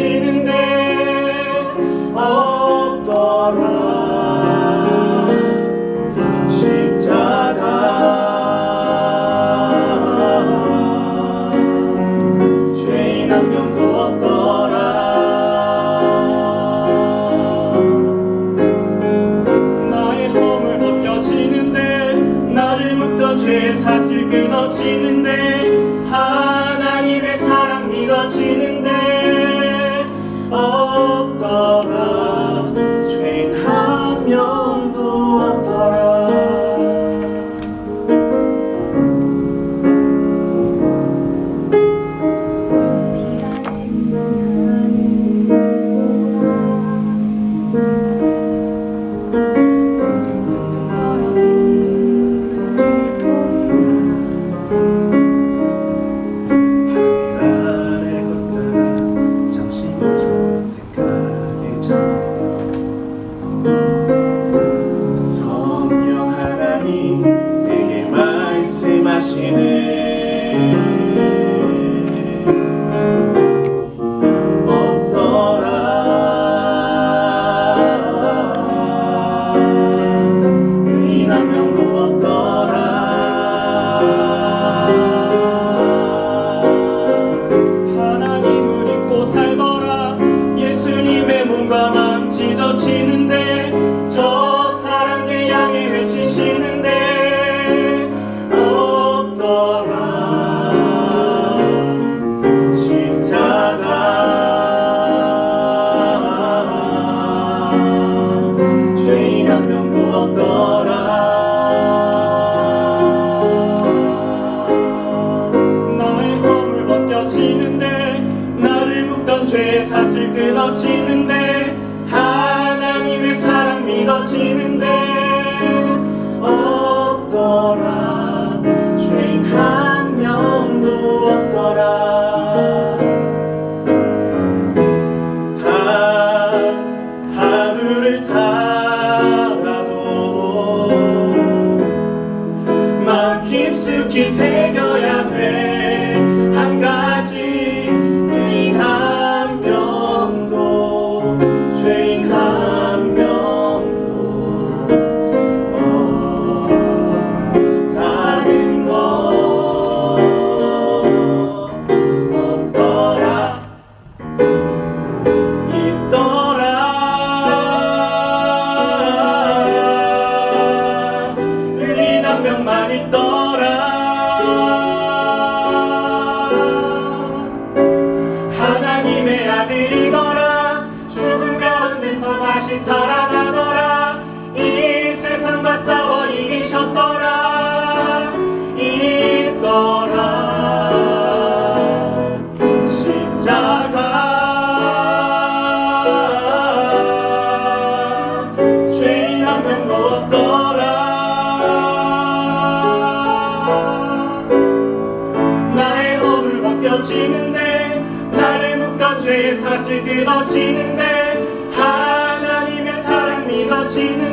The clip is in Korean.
sing 젖히는데 저 사람들 향해 외치시는데 없더라. 십자가. 죄인 한 명도 없더라. 나의 허물 벗겨지는데 나를 묶던 죄의 사슬 끊어지는데 믿어지는데 없더라? 죄인 한 명도 없더라. 다 하늘을 살아도 마음 깊숙이 새 믿어지는데 하나님의 사랑 믿어지는